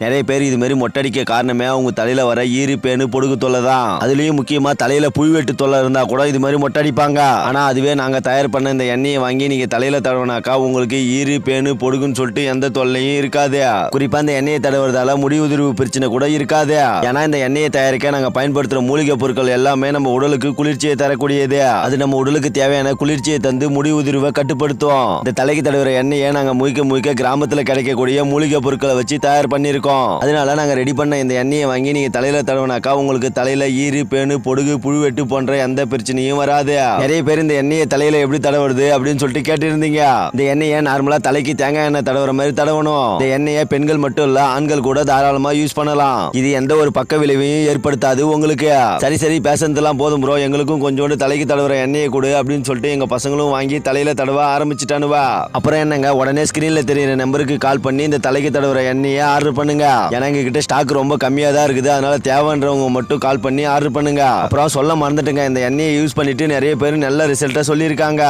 நிறைய பேர் இது மாதிரி மொட்டடிக்க காரணமே அவங்க தலையில வர ஈறு பேனு பொடுகு தொல்லை தான். அதுலயும் முக்கியமா தலையில புழுவெட்டு தொல்லை இருந்தா கூட இது மாதிரி மொட்டடிப்பாங்க. ஆனா அதுவே நாங்க தயார் பண்ண இந்த எண்ணெயை வாங்கி நீங்க தலையில தடவினாக்கா உங்களுக்கு ஈறு பேனு பொடுகுன்னு சொல்லிட்டு எந்த தொல்லையும் இருக்காது. குறிப்பா இந்த எண்ணெயை தடவுறதால முடி உதிர்வு பிரச்சனை கூட இருக்காது. ஏன்னா இந்த எண்ணெயை தயாரிக்க நாங்க பயன்படுத்துற மூலிகை பொருட்கள் எல்லாமே நம்ம உடலுக்கு குளிர்ச்சியை தரக்கூடியது. அது நம்ம உடலுக்கு தேவையான குளிர்ச்சியை தந்து முடி உதிர்வை கட்டுப்படுத்தும். இந்த தலைக்கு தடவுற எண்ணெயை நாங்க முழிக்க முழிக்க கிராமத்துல கிடைக்கக்கூடிய மூலிகை பொருட்களை வச்சு தயார் இருக்கோம். அதனால நாங்கள் ரெடி பண்ண இந்த எண்ணெயை வாங்கி நீங்கள் தலையில தடவினாக்கா உங்களுக்கு தலையில ஈறு பேனு பொடுகு புழுவெட்டு போன்ற எந்த பிரச்சனையும் வராது. நிறைய பேர் இந்த எண்ணெயை தலையில எப்படி தடவுறது அப்படின்னு சொல்லிட்டு கேட்டிருந்தீங்க. இந்த எண்ணெயை நார்மலா தலைக்கு தேங்காய் எண்ணெய் தடவுற மாதிரி தடவணும். இந்த எண்ணெயை பெண்கள் மட்டும் இல்ல ஆண்கள் கூட தாராளமா யூஸ் பண்ணலாம். இது எந்த ஒரு பக்க விளைவையும் ஏற்படுத்தாது உங்களுக்கு. சரி சரி பேசுறதுலாம் போதும் ப்ரோ எங்களுக்கும் கொஞ்சோண்டு தலைக்கு தடவுற எண்ணெயை கொடு அப்படின்னு சொல்லிட்டு எங்க பசங்களும் வாங்கி தலையில தடவ ஆரம்பிச்சிட்டானுவா. அப்புறம் என்னங்க உடனே ஸ்கிரீன்ல தெரியுற நம்பருக்கு கால் பண்ணி இந்த தலைக்கு தடவுற எண்ணெயை ஆர்டர் பண்ணுங்க. ஏன்னா எங்க கிட்ட ஸ்டாக் ரொம்ப கம்மியா தான் இருக்குது. அதனால தேவைன்றவங்க மட்டும் கால் பண்ணி ஆர்டர் பண்ணுங்க. அப்புறம் சொல்ல மறந்துட்டுங்க. இந்த எண்ணெயை யூஸ் பண்ணிட்டு நிறைய பேர் நல்ல ரிசல்ட்டை சொல்லியிருக்காங்க.